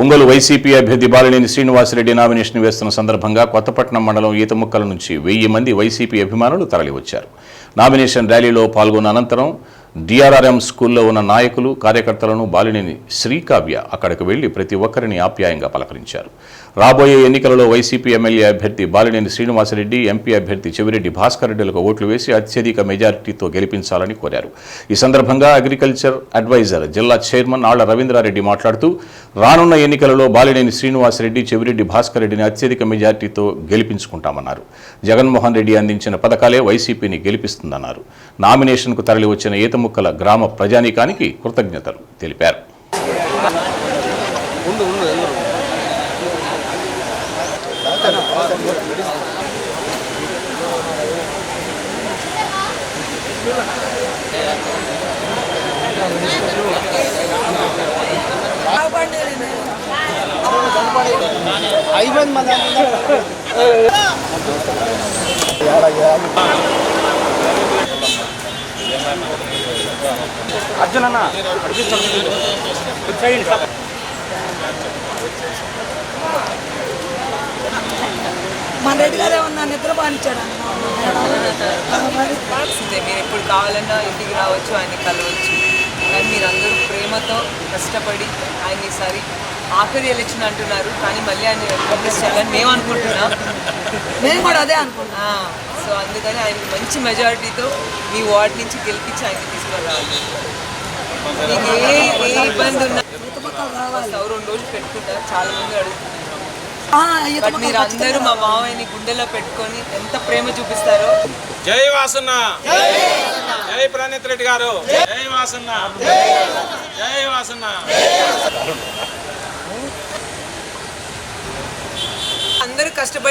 Ongole YCP అభ్యర్థి Balineni Srinivasa Reddy nomination వేస్తున్న సందర్భంగా కొత్తపట్నం మండలం ఈతముక్కల నుంచి వెయ్యి మంది వైసీపీ అభిమానులు తరలివచ్చారు. నామినేషన్ ర్యాలీలో పాల్గొన్న అనంతరం డిఆర్ఆర్ఎం స్కూల్లో ఉన్న నాయకులు కార్యకర్తలను బాలినేని శ్రీకావ్య అక్కడికి వెళ్ళి ప్రతి ఒక్కరిని ఆప్యాయంగా పలకరించారు. రాబోయే ఎన్నికలలో వైసీపీ ఎమ్మెల్యే అభ్యర్థి బాలినేని శ్రీనివాసరెడ్డి ఎంపీ అభ్యర్థి చెవిరెడ్డి భాస్కర్ రెడ్డిలకు ఓట్లు వేసి అత్యధిక మెజారిటీతో గెలిపించాలని కోరారు. ఈ సందర్భంగా అగ్రికల్చర్ అడ్వైజర్ జిల్లా చైర్మన్ ఆళ్ళ రవీంద్రారెడ్డి మాట్లాడుతూ రానున్న ఎన్నికలలో బాలినేని శ్రీనివాసరెడ్డి చెవిరెడ్డి భాస్కర్ రెడ్డిని అత్యధిక మెజారిటీతో గెలిపించుకుంటామన్నారు. జగన్మోహన్ రెడ్డి అందించిన పథకాలే వైసీపీని గెలిపిస్తుందన్నారు. నామినేషన్కు తరలి వచ్చిన ఈతముక్కల గ్రామ ప్రజానీకానికి కృతజ్ఞతలు తెలిపారు. అయిపోయింది మన అర్జున్ అన్న మన రెడ్డి గారు ఏమన్నా నిద్ర తెలిసిందే మీరు ఎప్పుడు కావాలన్నా ఇంటికి రావచ్చు ఆయన్ని కలవచ్చు. కానీ మీరందరూ ప్రేమతో కష్టపడి ఆయన ఈసారి ఆఖరి ఎలక్షన్ అంటున్నారు. కానీ మళ్ళీ ఆయన చేయాలని మేము అనుకుంటున్నాం. మేము కూడా అదే అనుకుంటున్నాం. సో అందుకని ఆయన మంచి మెజారిటీతో మీ వార్డ్ నుంచి గెలిపించి ఆయనకి తీసుకొని రావాలి మీకు ఏ ఏ ఇబ్బంది ఉన్నా రెండు రోజులు పెట్టుకుంటారు చాలా మంది అడుగుతున్నారు బట్ మీరు అందరూ మా మావయ్యని గుండెలో పెట్టుకొని ఎంత ప్రేమ చూపిస్తారో. జై వాసన్న. జై ప్రణీత్ రెడ్డి గారు. జై వాసన్న. జై వాసన్న.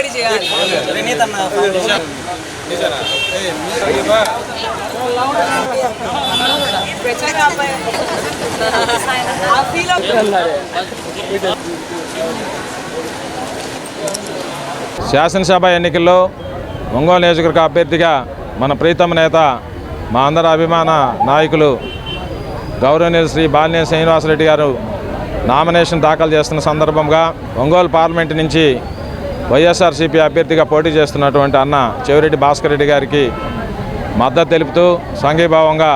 చేయాలి. శాసనసభ ఎన్నికల్లో ఒంగోలు నియోజకవర్గ అభ్యర్థిగా మన ప్రీతమ నేత మా అందరి అభిమాన నాయకులు గౌరవనీయులు శ్రీ బాలినేని శ్రీనివాసరెడ్డి గారు నామినేషన్ దాఖలు చేస్తున్న సందర్భంగా ఒంగోలు పార్లమెంటు నుంచి వైఎస్ఆర్సీపీ అభ్యర్థిగా పోటీ చేస్తున్నటువంటి అన్న చెవిరెడ్డి భాస్కర్ రెడ్డి గారికి మద్దతు తెలుపుతూ సంఘీభావంగా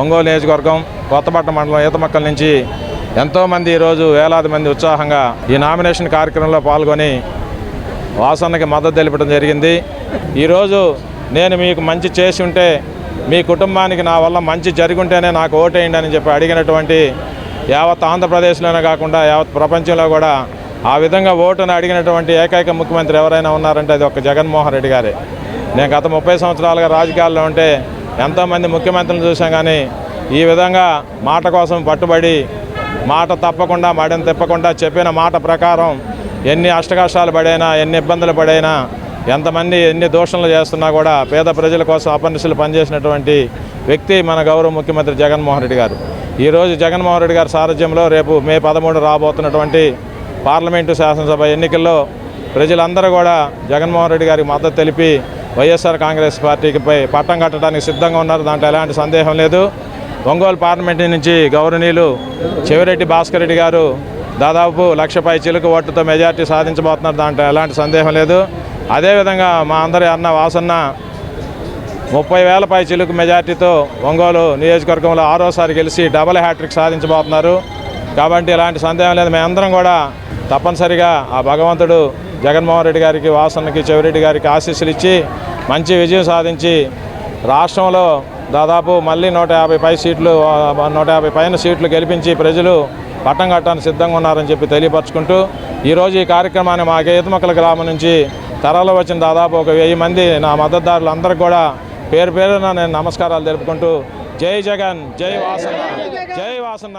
ఒంగోలు నియోజకవర్గం కొత్తపట్నం మండలం ఈతమక్కల నుంచి ఎంతోమంది ఈరోజు వేలాది మంది ఉత్సాహంగా ఈ నామినేషన్ కార్యక్రమంలో పాల్గొని వాసన్నకి మద్దతు తెలపడం జరిగింది. ఈరోజు నేను మీకు మంచి చేసి ఉంటే మీ కుటుంబానికి నా వల్ల మంచి జరుగుంటేనే నాకు ఓటేయండి అని చెప్పి అడిగినటువంటి యావత్ ఆంధ్రప్రదేశ్లోనే కాకుండా యావత్ ప్రపంచంలో కూడా ఆ విధంగా ఓటును అడిగినటువంటి ఏకైక ముఖ్యమంత్రి ఎవరైనా ఉన్నారంటే అది ఒక జగన్మోహన్ రెడ్డి గారే. నేను గత ముప్పై సంవత్సరాలుగా రాజకీయాల్లో ఉంటే ఎంతోమంది ముఖ్యమంత్రులను చూసాం కానీ ఈ విధంగా మాట కోసం పట్టుబడి మాట తప్పకుండా మడని తిప్పకుండా చెప్పిన మాట ప్రకారం ఎన్ని అష్టకష్టాలు పడైనా ఎన్ని ఇబ్బందులు పడైనా ఎంతమంది ఎన్ని దోషణలు చేస్తున్నా కూడా పేద ప్రజల కోసం అపనిశలు పనిచేసినటువంటి వ్యక్తి మన గౌరవ ముఖ్యమంత్రి జగన్మోహన్ రెడ్డి గారు. ఈరోజు జగన్మోహన్ రెడ్డి గారి సారథ్యంలో రేపు మే పదమూడు రాబోతున్నటువంటి పార్లమెంటు శాసనసభ ఎన్నికల్లో ప్రజలందరూ కూడా జగన్మోహన్ రెడ్డి గారికి మద్దతు తెలిపి వైఎస్ఆర్ కాంగ్రెస్ పార్టీకిపై పట్టం కట్టడానికి సిద్ధంగా ఉన్నారు. దాంట్లో ఎలాంటి సందేహం లేదు. ఒంగోలు పార్లమెంట్ నుంచి గౌరవనీయులు చెవిరెడ్డి భాస్కర్ రెడ్డి గారు దాదాపు లక్షపై చిలుకు ఓటుతో మెజార్టీ సాధించబోతున్నారు. దాంట్లో ఎలాంటి సందేహం లేదు. అదేవిధంగా మా అందరి అన్న వాసన్న ముప్పై వేలపై చిలుకు మెజార్టీతో ఒంగోలు నియోజకవర్గంలో ఆరోసారి గెలిచి డబల్ హ్యాట్రిక్ సాధించబోతున్నారు. కాబట్టి ఎలాంటి సందేహం లేదు. మేమందరం కూడా తప్పనిసరిగా ఆ భగవంతుడు జగన్మోహన్ రెడ్డి గారికి వాసన్నకి చెవిరెడ్డి గారికి ఆశీస్సులు ఇచ్చి మంచి విజయం సాధించి రాష్ట్రంలో దాదాపు మళ్ళీ నూట యాభై పై సీట్లు నూట యాభై పైన సీట్లు గెలిపించి ప్రజలు పట్టం కట్టడానికి సిద్ధంగా ఉన్నారని చెప్పి తెలియపరచుకుంటూ ఈరోజు ఈ కార్యక్రమాన్ని మా గేతుమక్కల గ్రామం నుంచి తరలో వచ్చిన దాదాపు ఒక వెయ్యి మంది నా మద్దతుదారులు కూడా పేరు పేరున నేను నమస్కారాలు తెలుపుకుంటూ జై జగన్ జై వాసన్న జై వాసన్న